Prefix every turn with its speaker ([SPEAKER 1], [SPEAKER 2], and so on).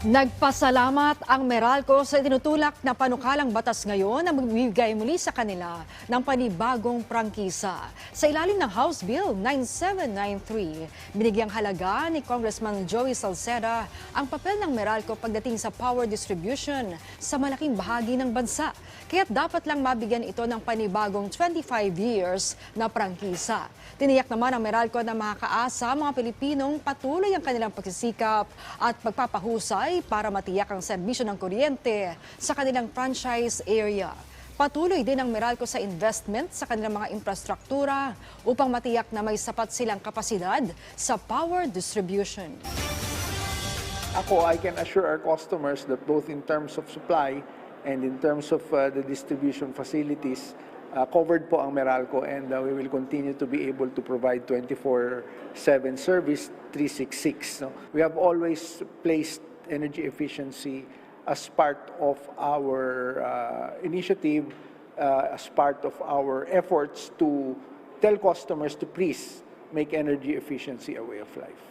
[SPEAKER 1] Nagpasalamat ang Meralco sa tinutulak na panukalang batas ngayon na magbibigay muli sa kanila ng panibagong prangkisa. Sa ilalim ng House Bill 9793, binigyang halaga ni Congressman Joey Salceda ang papel ng Meralco pagdating sa power distribution sa malaking bahagi ng bansa. Kaya't dapat lang mabigyan ito ng panibagong 25 years na prangkisa. Tiniyak naman ng Meralco na makakaasa ang mga Pilipinong patuloy ang kanilang pagsisikap at pagpapahusay para matiyak ang serbisyo ng kuryente sa kanilang franchise area. Patuloy din ang Meralco sa investment sa kanilang mga infrastruktura upang matiyak na may sapat silang kapasidad sa power distribution.
[SPEAKER 2] Ako, I can assure our customers that both in terms of supply and in terms of uh, the distribution facilities, uh, covered po ang Meralco and uh, we will continue to be able to provide 24-7 service 366. No? We have always placed energy efficiency as part of our uh, initiative, uh, as part of our efforts to tell customers to please make energy efficiency a way of life.